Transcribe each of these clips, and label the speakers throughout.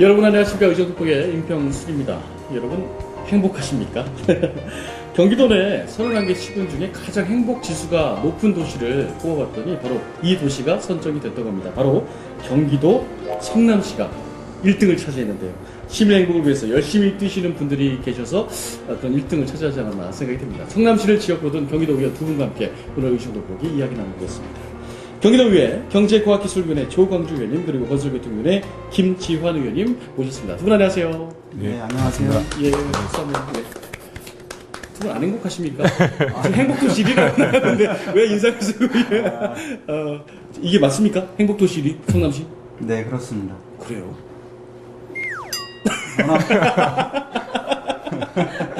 Speaker 1: 여러분 안녕하십니까 의정독복의 임평수입니다. 여러분 행복하십니까? 경기도 내 31개 시군 중에 가장 행복 지수가 높은 도시를 뽑아봤더니 바로 이 도시가 선정이 됐던 겁니다. 바로 경기도 성남시가 1등을 차지했는데요. 시민의 행복을 위해서 열심히 뛰시는 분들이 계셔서 어떤 1등을 차지하지 않았나 생각이 듭니다. 성남시를 지역으로 둔 경기도 의원 두 분과 함께 오늘 의정독복이 이야기 나누겠습니다. 경기도 의회 경제과학기술위원회 조광주 의원님 그리고 건설교통위원회 김지환 의원님 모셨습니다. 두 분 안녕하세요.
Speaker 2: 네, 안녕하세요.
Speaker 1: 예, 감사합니다. 네. 두분 안 행복하십니까? 지금 행복도시 1위라고 나왔는데 왜 인상을 쓰고 예. 어, 이게 맞습니까? 행복도시 1위 성남시?
Speaker 2: 네, 그렇습니다.
Speaker 1: 그래요.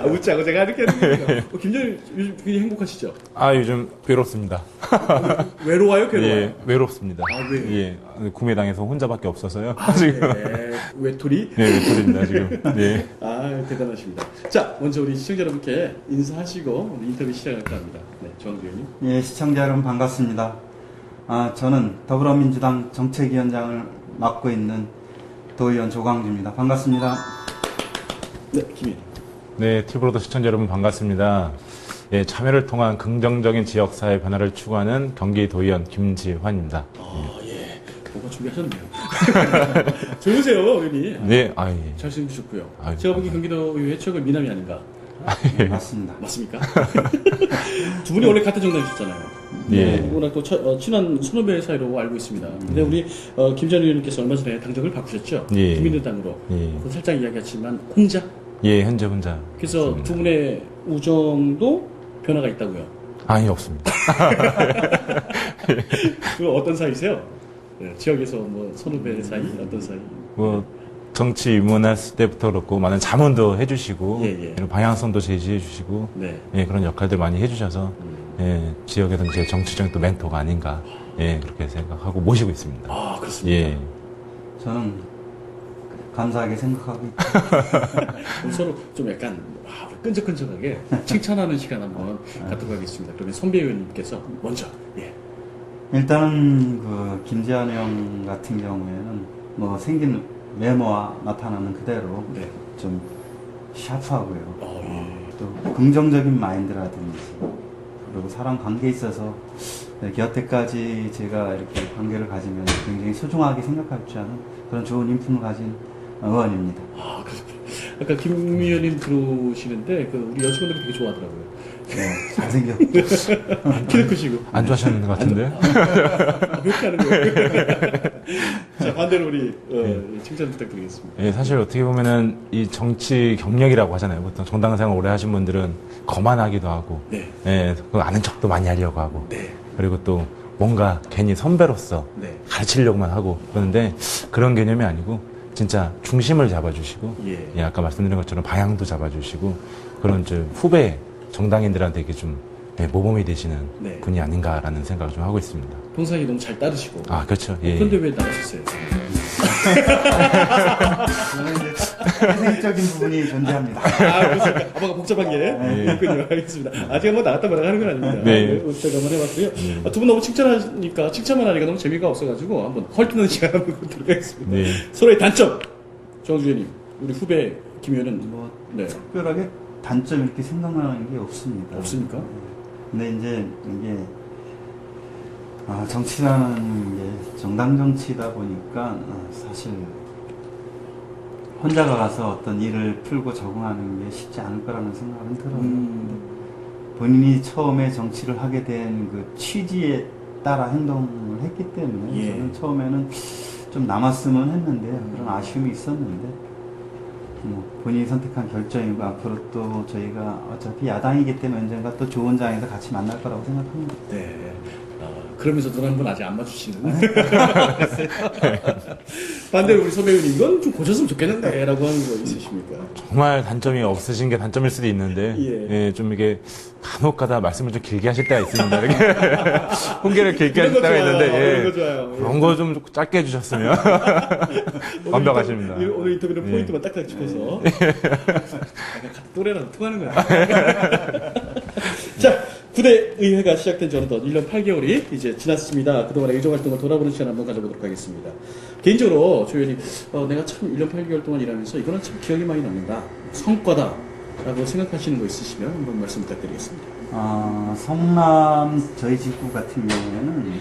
Speaker 1: 아, 웃지 않고 제가 이렇게 하는 거예요. 어, 김정일 요즘 굉장히 행복하시죠?
Speaker 3: 아 요즘 괴롭습니다.
Speaker 1: 외로워요? 괴로워요?
Speaker 3: 예, 외롭습니다.
Speaker 1: 아, 왜요?
Speaker 3: 예, 구매당에서 혼자밖에 없어서요. 지금
Speaker 1: 네, 외톨이?
Speaker 3: 예, 외톨입니다 지금. 예.
Speaker 1: 아 대단하십니다. 자 먼저 우리 시청자 여러분께 인사하시고 우리 인터뷰 시작할까 합니다. 네, 조항주 의원님.
Speaker 2: 예, 시청자 여러분 반갑습니다. 아, 저는 더불어민주당 정책위원장을 맡고 있는 도의원 조광주입니다. 반갑습니다.
Speaker 1: 네, 김 의원님.
Speaker 3: 네, 티브로드 시청자 여러분 반갑습니다. 예, 참여를 통한 긍정적인 지역사회 변화를 추구하는 경기도의원 김지환입니다.
Speaker 1: 아 예, 뭔가 준비하셨네요. 좋으세요, 의원님.
Speaker 3: 네, 아 예.
Speaker 1: 잘생기셨고요.
Speaker 3: 아유,
Speaker 1: 제가 보기 경기도 의회 최고 미남이 아닌가
Speaker 2: 맞습니다.
Speaker 1: 맞습니까? 두 분이 원래 같은 정당이셨잖아요.
Speaker 3: 예.
Speaker 1: 어, 워낙 또 처- 어, 친한 선후배 사이로 알고 있습니다. 근데 우리 어, 김전 의원님께서 얼마 전에 당적을 바꾸셨죠?
Speaker 3: 예.
Speaker 1: 국민의당으로.
Speaker 3: 예.
Speaker 1: 그건 살짝 이야기했지만 혼자.
Speaker 3: 예, 현재 혼자.
Speaker 1: 그래서
Speaker 3: 없습니다.
Speaker 1: 두 분의 우정도 변화가 있다고요.
Speaker 3: 아니 없습니다.
Speaker 1: 그 어떤 사이세요? 네, 지역에서 뭐 선후배 사이 어떤 사이?
Speaker 3: 뭐 정치 입문했을 때부터 그렇고 많은 자문도 해주시고
Speaker 1: 예, 예.
Speaker 3: 방향성도 제시해주시고
Speaker 1: 네.
Speaker 3: 예, 그런 역할들 많이 해주셔서
Speaker 1: 음.
Speaker 3: 예, 지역에서 제 정치적인 또 멘토가 아닌가 예, 그렇게 생각하고 모시고 있습니다.
Speaker 1: 아 그렇습니다.
Speaker 3: 예,
Speaker 2: 저는 감사하게 생각하고 있고,
Speaker 1: 서로 좀 약간 아, 끈적끈적하게 칭찬하는 시간 한번 갖도록 하겠습니다. 그러면 선배 의원님께서 먼저 예.
Speaker 2: 일단은 그 김재환 형 같은 경우에는 뭐 생긴 외모와 나타나는 그대로
Speaker 1: 네.
Speaker 2: 좀 샤프하고요.
Speaker 1: 어, 예.
Speaker 2: 또 긍정적인 마인드라든지 그리고 사람 관계에 있어서 이렇게 여태까지 제가 이렇게 관계를 가지면 굉장히 소중하게 생각할 줄 아는 그런 좋은 인품을 가진 의원입니다.
Speaker 1: 아 그렇군요. 아까 김 의원님 들어오시는데 그 우리 여직원들이 되게 좋아하더라고요.
Speaker 2: 네, 잘생겨.
Speaker 1: 키도 크시고.
Speaker 3: 안 좋아하셨는 것 같은데?
Speaker 1: 아, 왜 이렇게 하는 거예요? 자 반대로 우리 어,
Speaker 3: 네.
Speaker 1: 칭찬 부탁드리겠습니다.
Speaker 3: 예, 사실 어떻게 보면은 이 정치 경력이라고 하잖아요. 보통 정당 생활 오래 하신 분들은 거만하기도 하고,
Speaker 1: 네.
Speaker 3: 예, 그 아는 척도 많이 하려고 하고,
Speaker 1: 네.
Speaker 3: 그리고 또 뭔가 괜히 선배로서
Speaker 1: 네.
Speaker 3: 가르치려고만 하고 그러는데 그런 개념이 아니고 진짜 중심을 잡아주시고
Speaker 1: 예.
Speaker 3: 예, 아까 말씀드린 것처럼 방향도 잡아주시고 그런 좀 후배 정당인들한테 이렇게 좀 예, 모범이 되시는
Speaker 1: 네.
Speaker 3: 분이 아닌가라는 생각을 좀 하고 있습니다.
Speaker 1: 동상이 너무 잘 따르시고.
Speaker 3: 아 그렇죠. 예.
Speaker 1: 그런데 왜 나가셨어요?
Speaker 2: 저는 이제 태생적인 부분이 존재합니다.
Speaker 1: 아, 그렇습니까? 아, 뭔가 복잡한 게 있군요. 알겠습니다. 아, 제가 뭐 나갔다 말아 하는 건 아닙니다.
Speaker 3: 네.
Speaker 1: 네. 제가 한번 해봤고요. 두분 너무 칭찬하니까, 칭찬만 하니까 너무 재미가 없어가지고 한번 헐뜯는 시간 한번 갖도록 하겠습니다.
Speaker 3: 네.
Speaker 1: 서로의 단점! 정주 의원님, 우리 후배 김 의원은
Speaker 2: 뭐
Speaker 1: 네.
Speaker 2: 특별하게 단점 이렇게 생각나는 게 없습니다.
Speaker 1: 없습니까?
Speaker 2: 근데 이제 이게 아, 정치라는 게 정당 정치다 보니까 어, 사실 혼자가 가서 어떤 일을 풀고 적응하는 게 쉽지 않을 거라는 생각은 들어요.
Speaker 1: 음,
Speaker 2: 본인이 처음에 정치를 하게 된 그 취지에 따라 행동을 했기 때문에
Speaker 1: 예.
Speaker 2: 저는 처음에는 좀 남았으면 했는데 그런 아쉬움이 있었는데 뭐 본인이 선택한 결정이고 앞으로 또 저희가 어차피 야당이기 때문에 언젠가 또 좋은 장에서 같이 만날 거라고 생각합니다.
Speaker 1: 네. 아, 그러면서 눈 한 번 아직 안 맞추시는. 반대로 우리 선배 의원님, 이건 좀 고쳤으면 좋겠는데, 라고 하는 거 있으십니까?
Speaker 3: 정말 단점이 없으신 게 단점일 수도 있는데
Speaker 1: 예.
Speaker 3: 예, 좀 이게 간혹가다 말씀을 좀 길게 하실 때가 있습니다. 이렇게 홍계를 길게 하실
Speaker 1: 거
Speaker 3: 때가
Speaker 1: 좋아요.
Speaker 3: 있는데 예.
Speaker 1: 예.
Speaker 3: 그런 거 좀 짧게 해주셨으면
Speaker 1: 오늘
Speaker 3: 완벽하십니다.
Speaker 1: 인터뷰- 오늘 인터뷰는
Speaker 3: 예.
Speaker 1: 포인트만 딱딱 짚어서. 같은 또래랑 통하는 거야. 자, 부대 의회가 시작된 지 어느덧 1년 8개월이 이제 지났습니다. 그동안의 의정 활동을 돌아보는 시간 한번 가져보도록 하겠습니다. 개인적으로 조 의원님, 어, 내가 참 1년 8개월 동안 일하면서 이거는 참 기억이 많이 남는다. 성과다 라고 생각하시는 거 있으시면 한번 말씀 부탁드리겠습니다.
Speaker 2: 어, 성남 저희 지구 같은 경우에는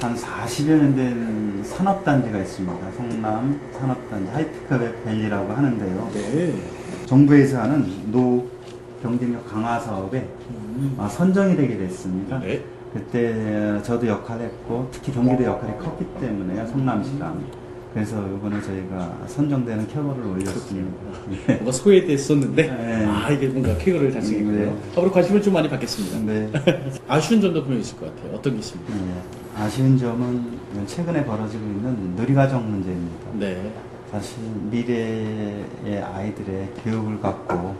Speaker 2: 한 40여 년 된 산업단지가 있습니다. 성남 산업단지 하이피크 밸리라고 하는데요.
Speaker 1: 네.
Speaker 2: 정부에서 하는 노 경쟁력 강화 사업에
Speaker 1: 음.
Speaker 2: 아, 선정이 되게 됐습니다.
Speaker 1: 네.
Speaker 2: 그때 저도 역할을 했고 특히 경기도 역할이 컸기 때문에요. 성남시가. 그래서 이번에 저희가 선정되는 쾌거를 올렸습니다. 예.
Speaker 1: 뭔가 소외됐었는데,
Speaker 2: 네.
Speaker 1: 아, 이게 뭔가 쾌거를 달성했군요.
Speaker 2: 네.
Speaker 1: 앞으로 관심을 좀 많이 받겠습니다.
Speaker 2: 네.
Speaker 1: 아쉬운 점도 분명히 있을 것 같아요. 어떤 게 있습니까?
Speaker 2: 예. 아쉬운 점은 최근에 벌어지고 있는 누리과정 문제입니다.
Speaker 1: 네.
Speaker 2: 사실 미래의 아이들의 교육을 갖고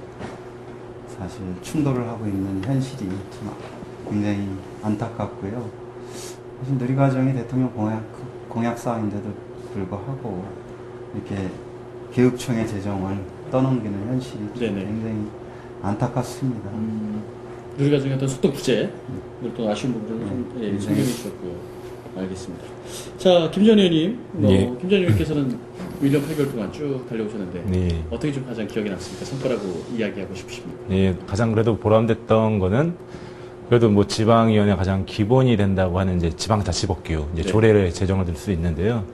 Speaker 2: 사실 충돌을 하고 있는 현실이 좀 굉장히 안타깝고요. 사실 누리과정이 대통령 공약, 공약 사항인데도 불구하고 이렇게 교육청의 재정을 떠넘기는 현실이 좀
Speaker 1: 네네.
Speaker 2: 굉장히 안타깝습니다.
Speaker 1: 음, 중에 어떤 소통 부재, 또 아쉬운 부분을 좀
Speaker 2: 네.
Speaker 1: 예,
Speaker 2: 네.
Speaker 1: 설명해 주셨고요. 알겠습니다. 자, 김전 의원님, 어,
Speaker 3: 예.
Speaker 1: 김전 의원께서는 1년 8개월 동안 쭉 달려오셨는데
Speaker 3: 네.
Speaker 1: 어떻게 좀 가장 기억에 남습니까? 성과라고 이야기하고 싶으십니까?
Speaker 3: 예, 가장 그래도 보람됐던 거는 그래도 뭐 지방위원회 가장 기본이 된다고 하는 이제 지방자치법규 이제
Speaker 1: 네.
Speaker 3: 조례를 제정을 들 수 있는데요.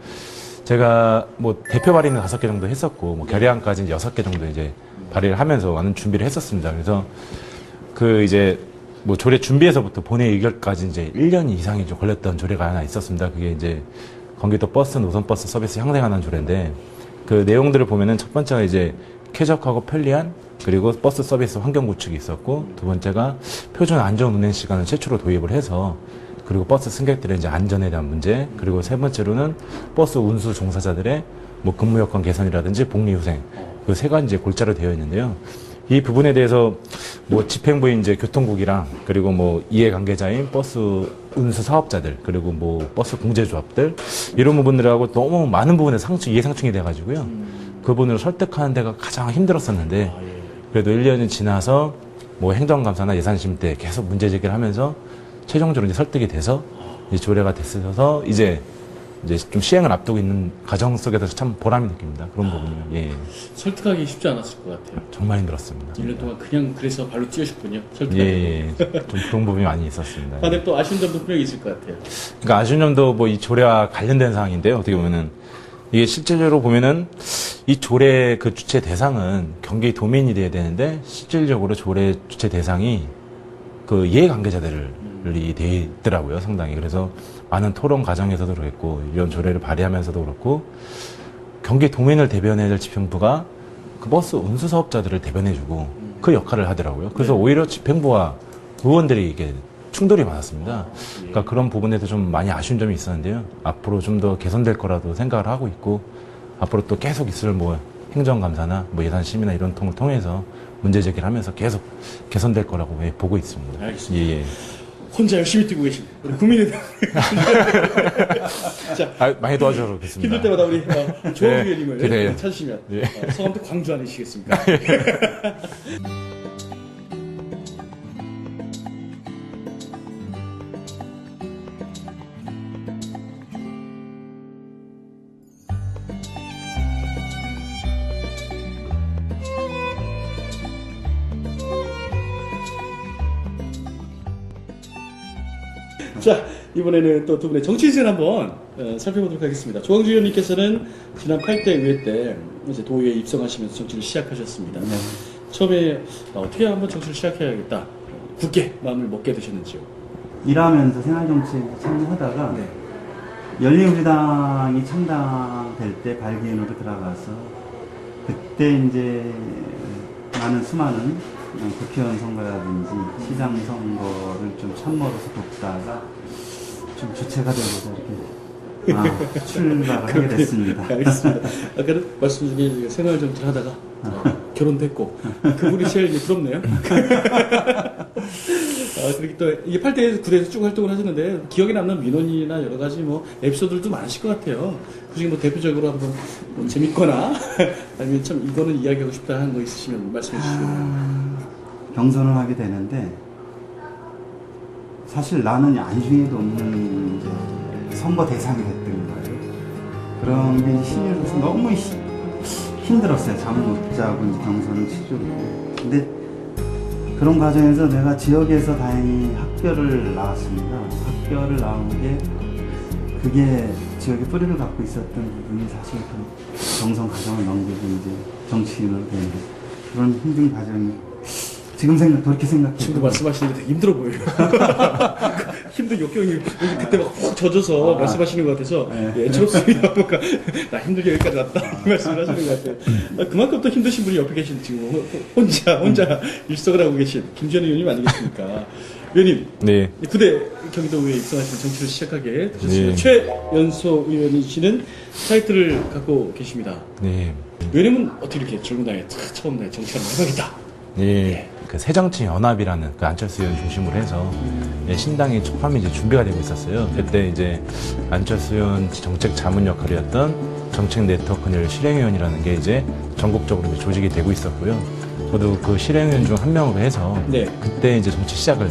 Speaker 3: 제가 뭐 대표 발의는 다섯 개 정도 했었고 뭐 결의안까지 여섯 개 정도 이제 발의를 하면서 많은 준비를 했었습니다. 그래서 그 이제 뭐 조례 준비에서부터 본회 의결까지 이제 1년 이상이 좀 걸렸던 조례가 하나 있었습니다. 그게 이제 경기도 버스 노선 버스 서비스 향상하는 조례인데 그 내용들을 보면은 첫 번째가 이제 쾌적하고 편리한 그리고 버스 서비스 환경 구축이 있었고 두 번째가 표준 안전 운행 시간을 최초로 도입을 해서 그리고 버스 승객들의 이제 안전에 대한 문제 그리고 세 번째로는 버스 운수 종사자들의 뭐 근무 여건 개선이라든지 복리 후생 그 세 가지 골자로 되어 있는데요. 이 부분에 대해서 뭐 집행부인 이제 교통국이랑 그리고 뭐 이해 관계자인 버스 운수 사업자들 그리고 뭐 버스 공제조합들 이런 부분들하고 너무 많은 부분에 상충 이해 상충이 돼가지고요. 그분을 설득하는 데가 가장 힘들었었는데
Speaker 1: 아, 예.
Speaker 3: 그래도 1년이 지나서 뭐 행정감사나 예산심 때 계속 문제 제기를 하면서 최종적으로 이제 설득이 돼서 이 조례가 됐어서 이제 이제 좀 시행을 앞두고 있는 과정 속에서 참 보람이 느낍니다. 그런 부분이 예
Speaker 1: 설득하기 쉽지 않았을 것 같아요.
Speaker 3: 정말 힘들었습니다.
Speaker 1: 1년 동안 그냥 그래서 발로 뛰어셨군요.
Speaker 3: 예,
Speaker 1: 설득하기.
Speaker 3: 예. 좀 그런 부분이 많이 있었습니다.
Speaker 1: 아, 근데 또 아쉬운 점도 분명히 있을 것 같아요.
Speaker 3: 그러니까 아쉬운 점도 뭐 이 조례와 관련된 사항인데요. 어떻게 보면은 이게 실질적으로 보면은 이 조례 그 주체 대상은 경기 도민이 돼야 되는데 실질적으로 조례 주체 대상이 그 이해 관계자들이 돼 있더라고요, 상당히. 그래서 많은 토론 과정에서도 그랬고 이런 조례를 발의하면서도 그렇고 경기 도민을 대변해야 될 집행부가 그 버스 운수 사업자들을 대변해주고 그 역할을 하더라고요. 그래서
Speaker 1: 네.
Speaker 3: 오히려 집행부와 의원들이 이게 충돌이 많았습니다. 그러니까 그런 부분에도 좀 많이 아쉬운 점이 있었는데요. 앞으로 좀 더 개선될 거라도 생각을 하고 있고 앞으로 또 계속 있을 뭐 행정감사나 뭐 예산심의나 이런 통을 통해서 문제 제기를 하면서 계속 개선될 거라고 예, 보고 있습니다.
Speaker 1: 알겠습니다.
Speaker 3: 예, 예.
Speaker 1: 혼자 열심히 뛰고 계신 우리 국민의당. 자,
Speaker 3: 아, 많이 도와주겠습니다.
Speaker 1: 힘들 때마다 우리 어,
Speaker 3: 네,
Speaker 1: 의원님을
Speaker 3: 그래요.
Speaker 1: 찾으시면
Speaker 3: 예.
Speaker 1: 어, 성함도 광주 아니시겠습니까? 자, 이번에는 또 두 분의 정치인생 한번 어, 살펴보도록 하겠습니다. 조광주 의원님께서는 지난 8대 의회 때 이제 도의회에 입성하시면서 정치를 시작하셨습니다.
Speaker 2: 네.
Speaker 1: 처음에 아, 어떻게 한번 정치를 시작해야겠다. 굳게 마음을 먹게 되셨는지요?
Speaker 2: 일하면서 생활정치에 참여하다가
Speaker 1: 네.
Speaker 2: 열린우리당이 창당될 때 발기인으로 들어가서 그때 이제 많은 수많은 국회의원 선거라든지 시장 선거를 좀 참모로서 돕다가 좀 주체가 되고자 이렇게 아, 출마를 하게 됐습니다.
Speaker 1: 알겠습니다. 아까는 말씀 중에 생활 정치를 하다가 어, 결혼됐고 그분이 제일 부럽네요. 아, 그리고 또 이게 8대에서 9대에서 쭉 활동을 하셨는데 기억에 남는 민원이나 여러 가지 뭐 에피소드들도 많으실 것 같아요. 그중에 뭐 대표적으로 한번 뭐 재밌거나 아니면 참 이거는 이야기하고 싶다 하는 거 있으시면 말씀해 주시면.
Speaker 2: 아, 경선을 하게 되는데 사실 나는 안중에도 없는 이제 선거 대상이 됐던 거예요. 그런 게 들어서 너무 히- 힘들었어요. 잠을 못 자고 이제 경선을 치르고. 근데 그런 과정에서 내가 지역에서 다행히 학교를 나왔습니다. 학교를 나온 게 그게 지역에 뿌리를 갖고 있었던 부분이 사실 그 경선 과정을 넘기고 이제 정치인으로 되는 그런 힘든 과정이 지금 생각 그렇게 생각해
Speaker 1: 지금도 말씀하시는데 되게 힘들어 보여요. 힘든 역경이 그때 막 훅 젖어서
Speaker 2: 아.
Speaker 1: 말씀하시는 것 같아서
Speaker 2: 네.
Speaker 1: 예, 철없습니다. 뭔가 나 힘들게 여기까지 왔다 이 말씀을 하시는 것 같아요. 아, 그만큼 또 힘드신 분이 옆에 계신 지금 호- 혼자 혼자 일석을 하고 계신 김지현 의원님 아니겠습니까? 의원님
Speaker 3: 네.
Speaker 1: 구대 경기도의회 입성하신 정치를 시작하게 되셨습니다.
Speaker 3: 네.
Speaker 1: 최연소 의원이시는 타이틀을 갖고 계십니다.
Speaker 3: 네.
Speaker 1: 의원님은 어떻게 이렇게 젊은 나이에 탁 처음 날 정치를 해봐야겠다.
Speaker 3: 예. 그 새정치 연합이라는 그 안철수 의원 중심으로 해서 예, 신당이 처음에 이제 준비가 되고 있었어요. 그때 이제 안철수 의원 정책 자문 역할이었던 정책 네트워크를 실행위원이라는 게 이제 전국적으로 이제 조직이 되고 있었고요. 저도 그 실행위원 중 한 명으로 해서
Speaker 1: 네.
Speaker 3: 그때 이제 정치 시작을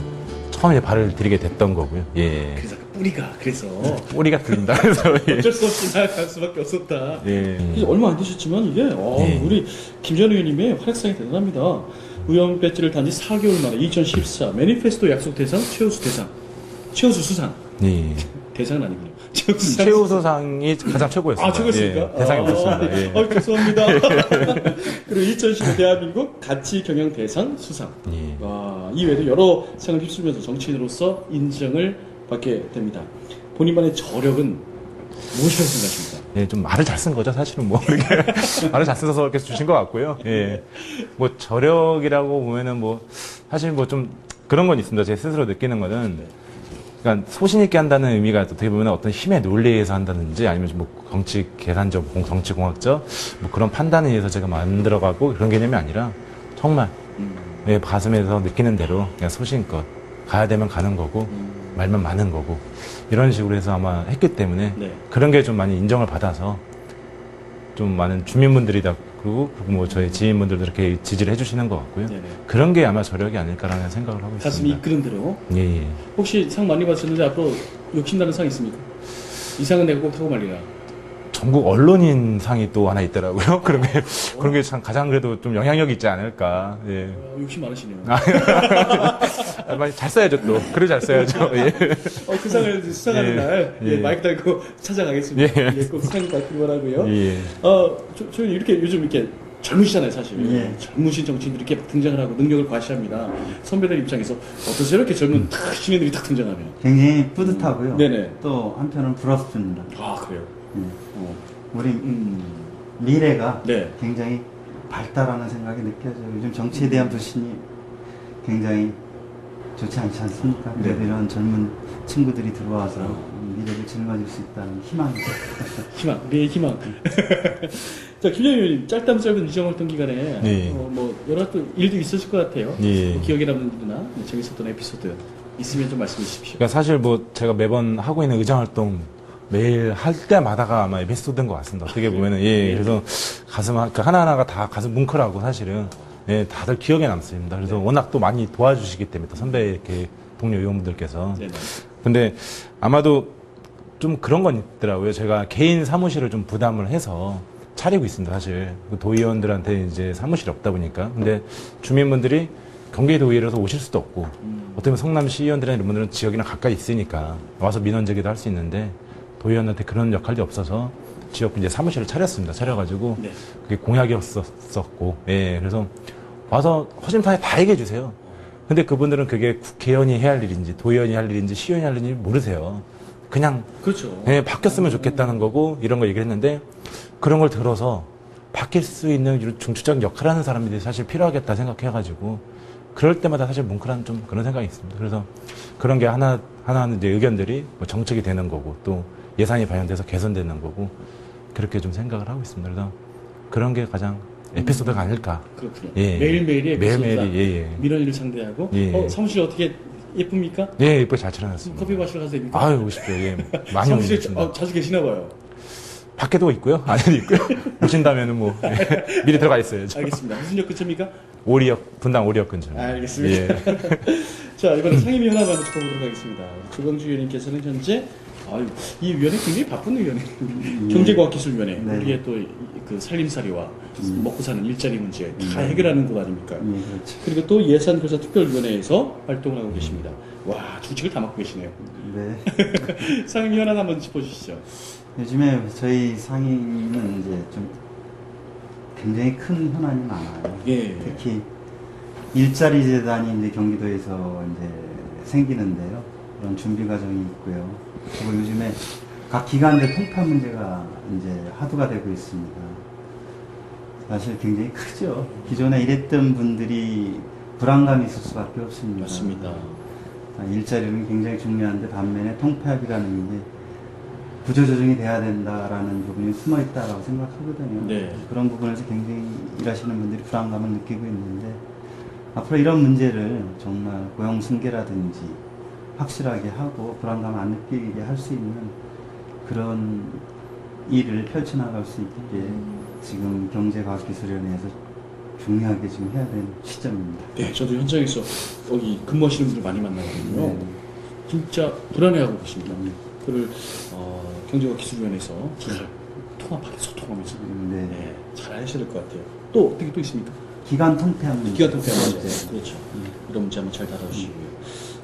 Speaker 3: 처음에 이제 발을 들이게 됐던 거고요. 예.
Speaker 1: 그래서 그 뿌리가 그래서
Speaker 3: 꼬리가 들린다. 그래서 예.
Speaker 1: 어쩔 수 없이 나아갈 수밖에 없었다.
Speaker 3: 예.
Speaker 1: 이게 얼마 안 되셨지만 이게 어,
Speaker 3: 네.
Speaker 1: 우리 김전 의원님의 활약상이 대단합니다. 의원 배지를 단 지 4개월 만에 2014 매니페스토 약속 대상 최우수 대상 최우수 수상
Speaker 3: 예.
Speaker 1: 대상은 아니군요. 최우수 수상
Speaker 3: 최우수상이 가장 최고였습니다.
Speaker 1: 아 최고였습니까?
Speaker 3: 예, 대상이
Speaker 1: 아,
Speaker 3: 없었습니다.
Speaker 1: 아,
Speaker 3: 예.
Speaker 1: 아, 죄송합니다. 그리고 2015 대한민국 가치 경영 대상 수상.
Speaker 3: 예.
Speaker 1: 와, 이외에도 여러 상을 휩쓸면서 정치인으로서 인정을 받게 됩니다. 본인만의 저력은 무엇이라고 생각하십니까?
Speaker 3: 예, 좀 말을 잘 쓴 거죠, 사실은 뭐. 이렇게 말을 잘 써서 이렇게 주신 것 같고요. 예. 뭐, 저력이라고 보면은 뭐, 사실 뭐 좀 그런 건 있습니다. 제 스스로 느끼는 거는. 그러니까 소신있게 한다는 의미가 어떻게 보면 어떤 힘의 논리에 의해서 한다든지 아니면 뭐 정치 계산적, 공- 정치공학적 뭐 그런 판단에 의해서 제가 만들어가고 그런 개념이 아니라 정말
Speaker 1: 음,
Speaker 3: 내 가슴에서 느끼는 대로 그냥 소신껏 가야 되면 가는 거고
Speaker 1: 음,
Speaker 3: 말만 많은 거고 이런 식으로 해서 아마 했기 때문에
Speaker 1: 네.
Speaker 3: 그런 게 좀 많이 인정을 받아서 좀 많은 주민분들이 다 그리고 그리고 뭐 저희 지인분들도 이렇게 지지를 해주시는 것 같고요.
Speaker 1: 네네.
Speaker 3: 그런 게 아마 저력이 아닐까라는 생각을 하고
Speaker 1: 가슴이
Speaker 3: 있습니다.
Speaker 1: 이끄는 대로
Speaker 3: 예, 예.
Speaker 1: 혹시 상 많이 받으셨는데 앞으로 욕심나는 상 있습니까? 이 상은 내가 꼭 타고 말리라.
Speaker 3: 전국 언론인 상이 또 하나 있더라고요. 그런 게 그런 게 참 가장 그래도 좀 영향력이 있지 않을까. 예.
Speaker 1: 어, 욕심 많으시네요.
Speaker 3: 아, 많이 잘 써야죠 또. 글을 잘 써야죠. 예.
Speaker 1: 어, 그 상을 수상하는
Speaker 3: 예.
Speaker 1: 날 예,
Speaker 3: 예.
Speaker 1: 마이크 달고 찾아가겠습니다.
Speaker 3: 예.
Speaker 1: 예, 꼭상 받기를 바라고요.
Speaker 3: 예.
Speaker 1: 어, 저, 저 이렇게 요즘 이렇게 젊으시잖아요, 사실.
Speaker 2: 예.
Speaker 1: 젊으신 정치인들이 이렇게 등장을 하고 능력을 과시합니다. 선배들 입장에서 어떠세요? 이렇게 젊은 탁 신인들이 탁 등장하면.
Speaker 2: 굉장히 뿌듯하고요.
Speaker 1: 네네.
Speaker 2: 또 한편은 부럽습니다.
Speaker 1: 아, 그래요?
Speaker 2: 예.
Speaker 1: 어.
Speaker 2: 우리
Speaker 1: 음.
Speaker 2: 미래가
Speaker 1: 네.
Speaker 2: 굉장히 밝다라는 생각이 느껴져요. 요즘 정치에 대한 불신이 굉장히 좋지 않지 않습니까? 그래도
Speaker 1: 네.
Speaker 2: 이런 젊은 친구들이 들어와서 미래를 짊어질 수 있다는 희망이
Speaker 1: 희망, 우리의 희망. 자, 의원님, 짧다면 짧은 위정활동 기간에
Speaker 3: 네.
Speaker 1: 어, 뭐 여러 또 일도 있었을 것 같아요.
Speaker 3: 예.
Speaker 1: 뭐 기억에 남는 일이나 뭐 재밌었던 에피소드 있으면 좀 말씀해 주십시오.
Speaker 3: 그러니까 사실 뭐 제가 매번 하고 있는 의정 활동 매일 할 때마다가 아마 에피소드인 것 같습니다. 어떻게 보면은 예 그래서 가슴 하- 그 하나하나가 다 가슴 뭉클하고 사실은 예 다들 기억에 남습니다. 그래서 워낙 또 많이 도와주시기 때문에 또 선배 이렇게 동료 의원분들께서
Speaker 1: 네네.
Speaker 3: 근데 아마도 좀 그런 건 있더라고요. 제가 개인 사무실을 좀 부담을 해서 차리고 있습니다, 사실. 그 도의원들한테 이제 사무실이 없다 보니까. 근데 주민분들이 경기도의회라서 오실 수도 없고,
Speaker 1: 음.
Speaker 3: 어떻게 보면 성남시 의원들이나 이런 분들은 지역이랑 가까이 있으니까 와서 민원 제기도 할 수 있는데, 도의원한테 그런 역할이 없어서 지역 이제 사무실을 차렸습니다. 차려가지고,
Speaker 1: 네.
Speaker 3: 그게 공약이었었고, 예, 그래서 와서 허심탄회 다 얘기해 주세요. 근데 그분들은 그게 국회의원이 해야 할 일인지, 도의원이 할 일인지, 시의원이 할 일인지 모르세요. 그냥
Speaker 1: 그렇죠.
Speaker 3: 예, 바뀌었으면 좋겠다는 거고 이런 거 얘기를 했는데 그런 걸 들어서 바뀔 수 있는 중추적 역할을 하는 사람들이 사실 필요하겠다 생각해가지고 그럴 때마다 사실 뭉클한 좀 그런 생각이 있습니다. 그래서 그런 게 하나 하나 하는 이제 의견들이 뭐 정책이 되는 거고 또 예산이 반영돼서 개선되는 거고 그렇게 좀 생각을 하고 있습니다. 그래서 그런 게 가장 에피소드가 아닐까.
Speaker 1: 그렇군요.
Speaker 3: 예, 예.
Speaker 1: 매일매일이.
Speaker 3: 매일매일이 예, 예.
Speaker 1: 민원인을 상대하고
Speaker 3: 예.
Speaker 1: 어, 사무실 어떻게 예쁩니까?
Speaker 3: 예, 이쁘게 잘 차려놨습니다.
Speaker 1: 커피 마시러 가도 됩니까?
Speaker 3: 아유 오십시오. 예, 많이
Speaker 1: 사무실
Speaker 3: 오십니다.
Speaker 1: 어, 자주 계시나 봐요.
Speaker 3: 밖에도 있고요. 안에도 있고요. 오신다면은 뭐 예, 미리 들어가 있어야죠.
Speaker 1: 알겠습니다. 무슨 역 근처입니까?
Speaker 3: 오리역 분당 오리역 근처.
Speaker 1: 알겠습니다.
Speaker 3: 예.
Speaker 1: 자, 이번에 상임위 하나 한번 짚어보도록 하겠습니다. 조광주 위원님께서는 현재 아유, 이 위원회 굉장히 바쁜 위원회. 경제과학기술위원회.
Speaker 2: 네.
Speaker 1: 우리의 또 그 살림살이와
Speaker 2: 음.
Speaker 1: 먹고 사는 일자리 문제 다
Speaker 2: 음.
Speaker 1: 해결하는 곳 아닙니까?
Speaker 2: 예, 그렇죠.
Speaker 1: 그리고 또 예산교사특별위원회에서 활동을 하고 계십니다. 와, 주직을 다 맡고 계시네요.
Speaker 2: 네.
Speaker 1: 상임위 하나 한번 짚어주시죠.
Speaker 2: 요즘에 저희 상임은 이제 좀 굉장히 큰 현안이 많아요.
Speaker 1: 예.
Speaker 2: 특히 일자리 재단이 이제 경기도에서 이제 생기는데요. 그런 준비 과정이 있고요. 그리고 요즘에 각 기관들 통폐 문제가 이제 화두가 되고 있습니다. 사실 굉장히 크죠. 기존에 일했던 분들이 불안감이 있을 수밖에 없습니다.
Speaker 1: 맞습니다.
Speaker 2: 아, 일자리는 굉장히 중요한데 반면에 통폐합이라는 게 구조조정이 돼야 된다라는 부분이 숨어 있다라고 생각하거든요.
Speaker 1: 네.
Speaker 2: 그런 부분에서 굉장히 일하시는 분들이 불안감을 느끼고 있는데 앞으로 이런 문제를 정말 고용 승계라든지 확실하게 하고 불안감 안 느끼게 할 수 있는 그런 일을 펼쳐나갈 수 있게 지금 경제과학기술위원회에서 중요하게 지금 해야 되는 시점입니다.
Speaker 1: 네, 저도 현장에서 여기 근무하시는 분들 많이 만나거든요.
Speaker 2: 네.
Speaker 1: 진짜 불안해하고 계십니다.
Speaker 2: 음.
Speaker 1: 그를 어, 경제과학기술위원회에서 잘 통합하게 소통하면서
Speaker 2: 네.
Speaker 1: 네, 잘 하셔야 될것 같아요. 또 어떻게 또 있습니까?
Speaker 2: 기간 통폐합 문제.
Speaker 1: 기가 통폐
Speaker 2: 두
Speaker 1: 문제. 그렇죠. 이런 문제 한번 잘 다뤄주시고요.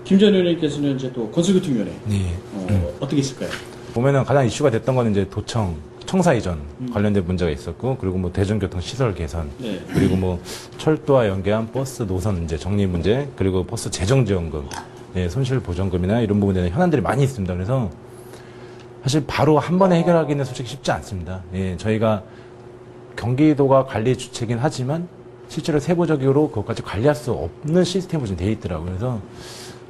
Speaker 1: 김전 의원님께서는 이제 또 건설교통위원회
Speaker 3: 네.
Speaker 1: 어, 어떻게 있을까요?
Speaker 3: 보면은 가장 이슈가 됐던 거는 이제 도청 청사 이전
Speaker 1: 음.
Speaker 3: 관련된 문제가 있었고 그리고 뭐 대중교통 시설 개선
Speaker 1: 네.
Speaker 3: 그리고 뭐 철도와 연계한 버스 노선 이제 정리 문제 그리고 버스 재정 지원금 예, 손실 보전금이나 이런 부분에 대한 현안들이 많이 있습니다. 그래서 사실 바로 한 번에 해결하기는 솔직히 쉽지 않습니다. 예, 저희가 경기도가 관리 주체긴 하지만 실제로 세부적으로 그것까지 관리할 수 없는 시스템으로 지금 돼 있더라고요. 그래서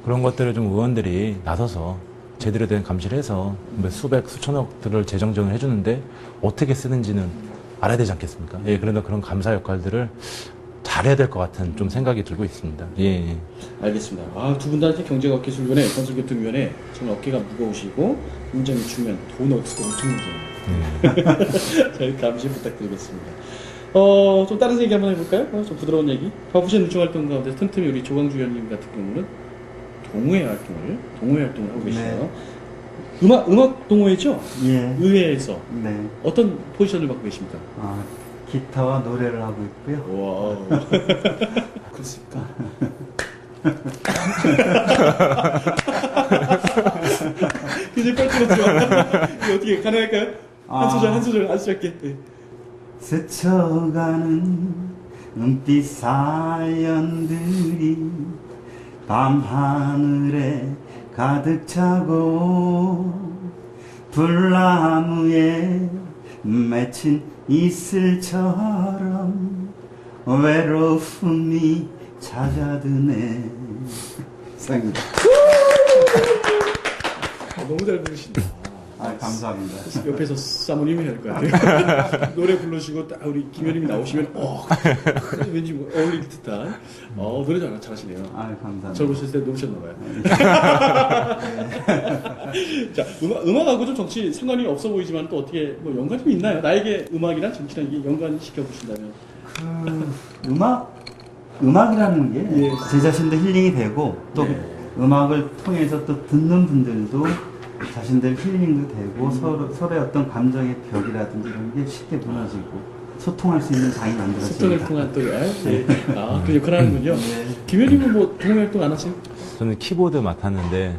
Speaker 3: 그런 것들을 좀 의원들이 나서서 제대로 된 감시를 해서 뭐 수백 수천억들을 재정 지원을 해주는데 어떻게 쓰는지는 알아야 되지 않겠습니까? 예, 그런데 그런 감사 역할들을 잘해야 될 것 같은 좀 생각이 들고 있습니다. 예, 예.
Speaker 1: 알겠습니다. 아, 두 분다 이제 경제과학기술위원회, 건설교통위원회 정말 어깨가 무거우시고 굉장히 중요한 돈 어치도 엄청 문제예요. 저희 감시 부탁드리겠습니다. 어, 좀 다른 얘기 한번 해볼까요? 어, 좀 부드러운 얘기. 바쁘신 누청 활동 가운데 틈틈이 우리 조광주 위원님 같은 경우는 동호회 활동을, 동호회 활동을 하고 계시네요. 음악, 음악 동호회죠?
Speaker 2: 예.
Speaker 1: 의회에서
Speaker 2: 네.
Speaker 1: 어떤 포지션을 맡고 계십니까?
Speaker 2: 아, 기타와 노래를 하고 있고요.
Speaker 1: 와 그렇습니까? 이제 뻘쭘했죠. 이거 어떻게 가능할까요? 한
Speaker 2: 아.
Speaker 1: 소절 한 소절 아주 짧게. 네.
Speaker 2: 스쳐가는 눈빛 사연들이 밤하늘에 가득 차고 불나무에 맺힌 이슬처럼 외로움이 찾아드네 쌍입니다.
Speaker 1: 아, 너무 잘 부르신다.
Speaker 2: 아, 감사합니다.
Speaker 1: 옆에서 사모님이 할 것 같아요. 노래 부르시고 딱 우리 김현님이 나오시면 어 왠지 뭐 어울릴 듯한 어 노래 잘 잘하시네요.
Speaker 2: 아, 감사합니다.
Speaker 1: 젊으실 때 놓으셨나봐요. 자, 음악, 음악하고 좀 정치 상관이 없어 보이지만 또 어떻게 뭐 연관이 좀 있나요? 나에게 음악이랑 정치랑 이게 연관시켜 보신다면.
Speaker 2: 그 음악 음악이라는 게제
Speaker 1: 예.
Speaker 2: 자신도 힐링이 되고 또
Speaker 1: 네.
Speaker 2: 음악을 통해서 또 듣는 분들도 자신들 힐링도 되고
Speaker 1: 음.
Speaker 2: 서로 서로의 어떤 감정의 벽이라든지 이런 게 쉽게 무너지고 소통할 수 있는 장이
Speaker 1: 소통을
Speaker 2: 만들어집니다.
Speaker 1: 통한 또, 예, 예. 아, 그 역할을 하는군요.
Speaker 2: 네.
Speaker 1: 김현님은 뭐 동호회 활동 안 하세요?
Speaker 3: 저는 키보드 맡았는데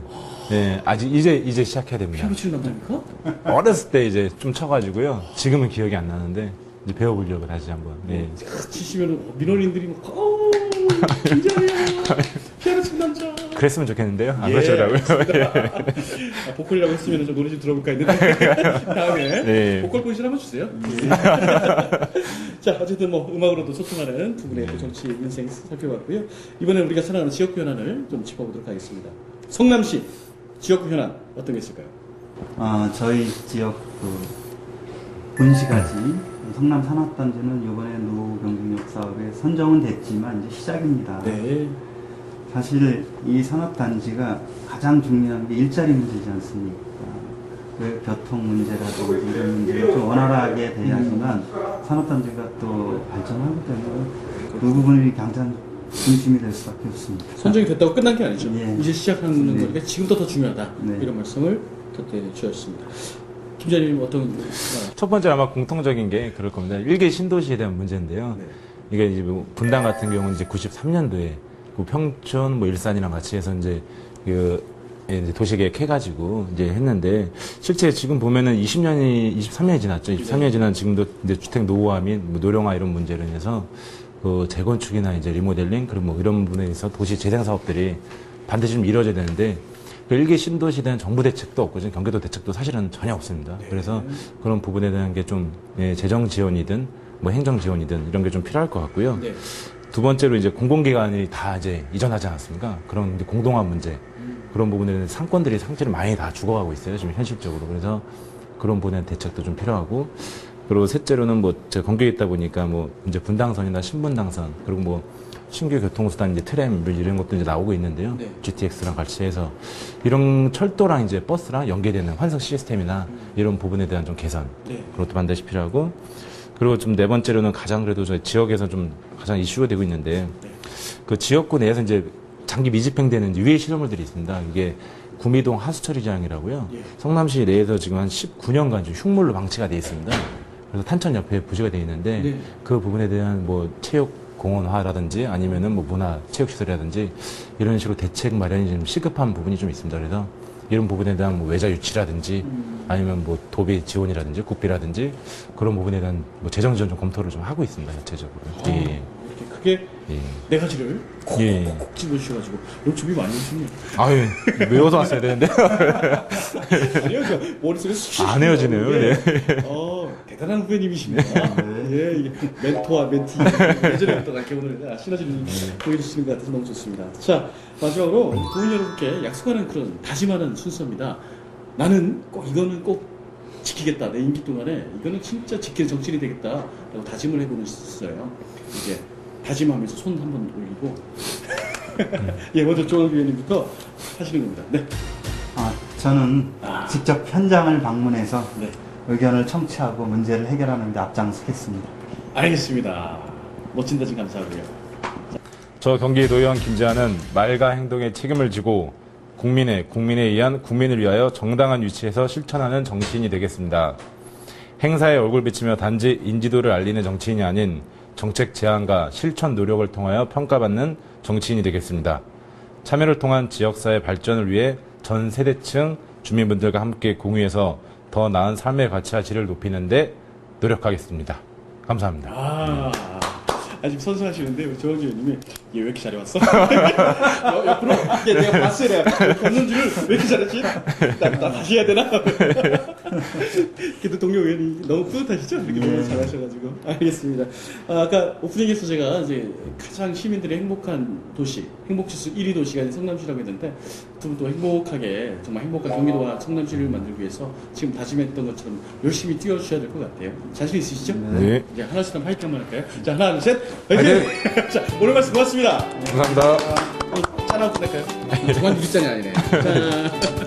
Speaker 3: 예, 아직 이제 이제 시작해야 됩니다.
Speaker 1: 피아노 치는 남자입니까?
Speaker 3: 어렸을 때 이제 좀 쳐가지고요. 지금은 기억이 안 나는데 이제 배워보려고 다시 한번. 예.
Speaker 1: 치시면 민원인들이 막, 어, 남자.
Speaker 3: 그랬으면 좋겠는데요. 안
Speaker 1: 예,
Speaker 3: 그러시더라고요.
Speaker 1: 아, 보컬이라고 했으면 좀 노래 좀 들어볼까 했는데 다음에
Speaker 3: 네.
Speaker 1: 보컬 포지션 한번 주세요.
Speaker 2: 예.
Speaker 1: 자 어쨌든 뭐 음악으로도 소통하는 두 분의 또 정치 인생 살펴봤고요. 이번에 우리가 살아가는 지역구 현안을 좀 짚어보도록 하겠습니다. 성남시 지역구 현안 어떤 게 있을까요?
Speaker 2: 아, 저희 지역 그 본시가지 성남 산업단지는 이번에 노경중역 사업에 선정은 됐지만 이제 시작입니다.
Speaker 1: 네.
Speaker 2: 사실 이 산업단지가 가장 중요한 게 일자리 문제지 않습니까? 그 교통 문제라든지 이런 문제가 좀 원활하게 돼야지만 산업단지가 또 발전하거든요. 그 부분이 가장 중심이 될 수밖에 없습니다.
Speaker 1: 선정이 됐다고 끝난 게 아니죠.
Speaker 2: 예.
Speaker 1: 이제 시작하는
Speaker 2: 네.
Speaker 1: 거니까 지금부터 더 중요하다.
Speaker 2: 네.
Speaker 1: 이런 말씀을 덧대 주셨습니다. 김자님 어떤
Speaker 3: 첫 번째 아마 공통적인 게 그럴 겁니다. 일개 신도시에 대한 문제인데요.
Speaker 1: 네.
Speaker 3: 이게 이제 뭐 분당 같은 경우는 이제 93년도에 그 평촌 뭐 일산이랑 같이 해서 이제 그 이제 도시계획 해가지고 이제 했는데 실제 지금 보면은 20년이 23년이 지났죠. 23년이 지난 지금도 이제 주택 노후화 및뭐 노령화 이런 문제로 인해서 그 재건축이나 이제 리모델링 그리고 뭐 이런 부분에 있어서 도시 재생 사업들이 반드시 좀 이루어져야 되는데 그 일개 신도시에 대한 정부 대책도 없고 지금 경기도 대책도 사실은 전혀 없습니다. 그래서 그런 부분에 대한 게좀 예, 재정 지원이든 뭐 행정 지원이든 이런 게 좀 필요할 것 같고요.
Speaker 1: 네.
Speaker 3: 두 번째로 이제 공공기관이 다 이제 이전하지 않았습니까? 그런 이제 공동화 문제 그런 부분에 대한 상권들이 상태를 많이 다 죽어가고 있어요. 지금 현실적으로 그래서 그런 부분에 대책도 좀 필요하고 그리고 셋째로는 뭐 제가 건교에 있다 보니까 뭐 이제 분당선이나 신분당선 그리고 뭐 신규 교통수단 이제 트램 이런 것도 이제 나오고 있는데요.
Speaker 1: 네.
Speaker 3: GTX랑 같이 해서 이런 철도랑 이제 버스랑 연계되는 환승 시스템이나 이런 부분에 대한 좀 개선
Speaker 1: 네.
Speaker 3: 그것도 반드시 필요하고 그리고 좀 네 번째로는 가장 그래도 저희 지역에서 좀 가장 이슈가 되고 있는데 그 지역구 내에서 이제 장기 미집행되는 유해 실험물들이 있습니다. 이게 구미동 하수처리장이라고요.
Speaker 1: 예.
Speaker 3: 성남시 내에서 지금 한 19년간 좀 흉물로 방치가 돼 있습니다. 그래서 탄천 옆에 부지가 돼 있는데
Speaker 1: 네.
Speaker 3: 그 부분에 대한 뭐 체육 공원화라든지 아니면은 뭐 문화 체육 시설이라든지 이런 식으로 대책 마련이 좀 시급한 부분이 좀 있습니다. 그래서 이런 부분에 대한 뭐 외자 유치라든지 아니면 뭐 도비 지원이라든지 국비라든지 그런 부분에 대한 뭐 재정 지원 좀 검토를 좀 하고 있습니다. 자체적으로.
Speaker 1: 아,
Speaker 3: 예.
Speaker 1: 이렇게 크게
Speaker 3: 예.
Speaker 1: 네 가지를 콕콕
Speaker 3: 예.
Speaker 1: 집어주셔가지고 오늘 준비 많이 하셨네요.
Speaker 3: 아유, 외워서 왔어야 되는데.
Speaker 1: 아니요, 저 머릿속에 수
Speaker 3: 안 헤어지네요, 네.
Speaker 1: 어, 대단한 후배님이십니다.
Speaker 2: 네.
Speaker 1: 예, 이게 멘토와 멘티 예전에부터 이렇게 오늘 시너지를 보여주시는 것 같아서 너무 좋습니다. 자, 마지막으로 국민 여러분께 약속하는 그런 다짐하는 순서입니다. 나는 꼭 이거는 꼭 지키겠다. 내 임기 동안에 이거는 진짜 지키는 정치인이 되겠다라고 다짐을 해보는 있어요. 이제 다짐하면서 손 한 번 올리고 예, 먼저 조원 위원님부터 하시는 겁니다. 네.
Speaker 2: 아, 저는
Speaker 1: 아.
Speaker 2: 직접 현장을 방문해서
Speaker 1: 네.
Speaker 2: 의견을 청취하고 문제를 해결하는 데 앞장서겠습니다.
Speaker 1: 알겠습니다. 멋진 다짐 감사하고요.
Speaker 3: 저 경기도 의원 김지아는 말과 행동에 책임을 지고 국민의 국민에 의한 국민을 위하여 정당한 위치에서 실천하는 정치인이 되겠습니다. 행사에 얼굴 비치며 단지 인지도를 알리는 정치인이 아닌 정책 제안과 실천 노력을 통하여 평가받는 정치인이 되겠습니다. 참여를 통한 지역사회 발전을 위해 전 세대층 주민분들과 함께 공유해서 더 나은 삶의 가치와 질을 높이는데 노력하겠습니다. 감사합니다.
Speaker 1: 아, 아직 선수하시는데 우리 조원지 의원님이 얘 왜 이렇게 잘해 왔어? 옆- 옆으로 얘 내가 봤어요 내가 걷는 줄을 왜 이렇게 잘했지? 나, 나 다시 해야 되나? 그래도 동료 의원이 너무 뿌듯하시죠? 이렇게 너무 잘하셔가지고 알겠습니다. 아, 아까 오프닝에서 제가 이제 가장 시민들의 행복한 도시, 행복지수 1위 도시가 이제 성남시라고 했는데 두 분 또 행복하게 정말 행복한 경기도와 성남시를 만들기 위해서 지금 다짐했던 것처럼 열심히 뛰어주셔야 될 것 같아요. 자신 있으시죠?
Speaker 3: 네.
Speaker 1: 이제 하나씩 한번 화이팅 한번 할까요? 자, 하나, 둘, 셋, 화이팅! 자, 오늘 말씀 고맙습니다.
Speaker 3: 감사합니다.
Speaker 1: 짠하고 끝낼까요? 정말 유리짠이 아니네. 자.